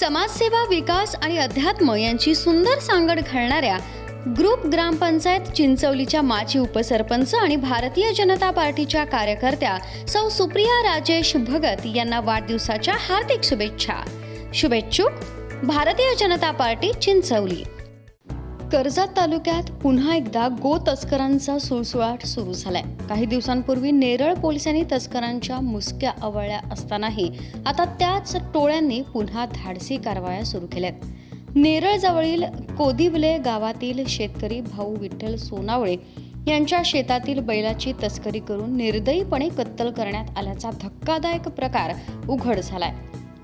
समाजसेवा विकास आणि अध्यात्म यांची सुंदर सांगड घालणाऱ्या ग्रुप ग्रामपंचायत चिंचवलीच्या माजी उपसरपंच आणि भारतीय जनता पार्टीच्या कार्यकर्त्या सौ सुप्रिया राजेश भगत यांना वाढदिवसाच्या हार्दिक शुभेच्छा. शुभेच्छुक भारतीय जनता पार्टी चिंचवली. कर्जत तालुक्यात पुन्हा एकदा गो तस्करांचा सुळसुळाट सुरू झालाय. काही दिवसांपूर्वी नेरळ पोलिसांनी तस्करांच्या मुसक्या आवळल्या असतानाही आता त्याच टोळ्यांनी पुन्हा धाडसी कारवाया सुरू केल्यात. नेरळ जवळील कोदिवले गावातील शेतकरी भाऊ विठ्ठल सोनावळे यांच्या शेतातील बैलाची तस्करी करून निर्दयीपणे कत्तल करण्यात आल्याचा धक्कादायक प्रकार उघड झालाय.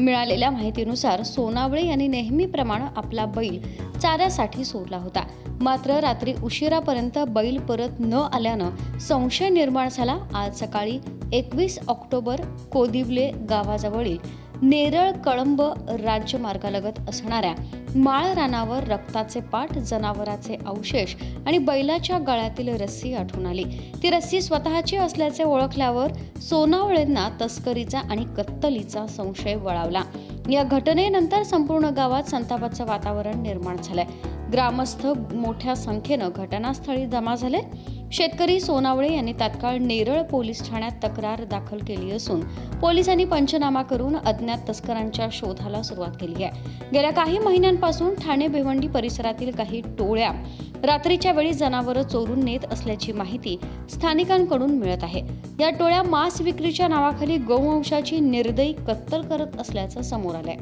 मिळालेल्या माहितीनुसार सोनावळे यांनी नेहमीप्रमाणे आपला बैल चाऱ्यासाठी सोडला होता. मात्र रात्री उशिरापर्यंत बैल परत न आल्यानं संशय निर्माण झाला. आज सकाळी एकवीस ऑक्टोबर कोदिवले गावाजवळील नेरळ कळंब राज्यमार्गालगत असणाऱ्या माळ रानावर रक्ताचे पाठ जनावराचे अवशेष आणि बैलाच्या गळ्यातील रस्सी आढळून आली. ती रस्सी स्वतःची असल्याचे ओळखल्यावर सोनावळेंना तस्करीचा आणि कत्तलीचा संशय वळावला. या घटनेनंतर संपूर्ण गावात संतापाचं वातावरण निर्माण झालंय. ग्रामस्थ मोठ्या संख्येनं घटनास्थळी जमा झाले. शेतकरी सोनावळे यांनी तात्काळ नेरळ पोलीस ठाण्यात तक्रार दाखल केली असून पोलिसांनी पंचनामा करून अज्ञात तस्करांच्या शोधाला सुरुवात केली आहे. गेल्या काही महिन्यांपासून ठाणे भिवंडी परिसरातील काही टोळ्या रात्रीच्या वेळी जनावरं चोरून नेत असल्याची माहिती स्थानिकांकडून मिळत आहे. या टोळ्या मांस विक्रीच्या नावाखाली गोवंशाची निर्दयी कत्तल करत असल्याचं समोर आलंय.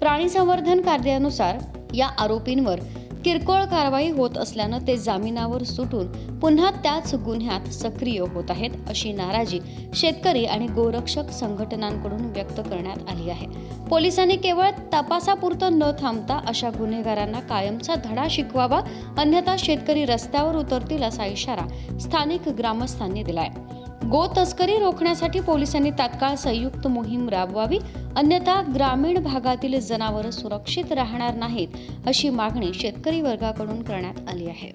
प्राणी संवर्धन कायद्यानुसार या आरोपींवर किरकोळ कारवाई होत असल्यानं ते जामिनावर सुटून पुन्हा त्याच गुन्ह्यात सक्रिय होत आहेत अशी नाराजी शेतकरी आणि गोरक्षक संघटनांकडून व्यक्त करण्यात आली आहे. पोलिसांनी केवळ तपासापुरतं न थांबता अशा गुन्हेगारांना कायमचा धडा शिकवावा अन्यथा शेतकरी रस्त्यावर उतरतील असा इशारा स्थानिक ग्रामस्थांनी दिलाय. गो तस्करी रोखण्यासाठी पोलिसांनी तात्काळ संयुक्त मोहीम राबवावी अन्यथा ग्रामीण भागातील जनावरं सुरक्षित राहणार नाहीत अशी मागणी शेतकरी वर्गाकडून करण्यात आली आहे.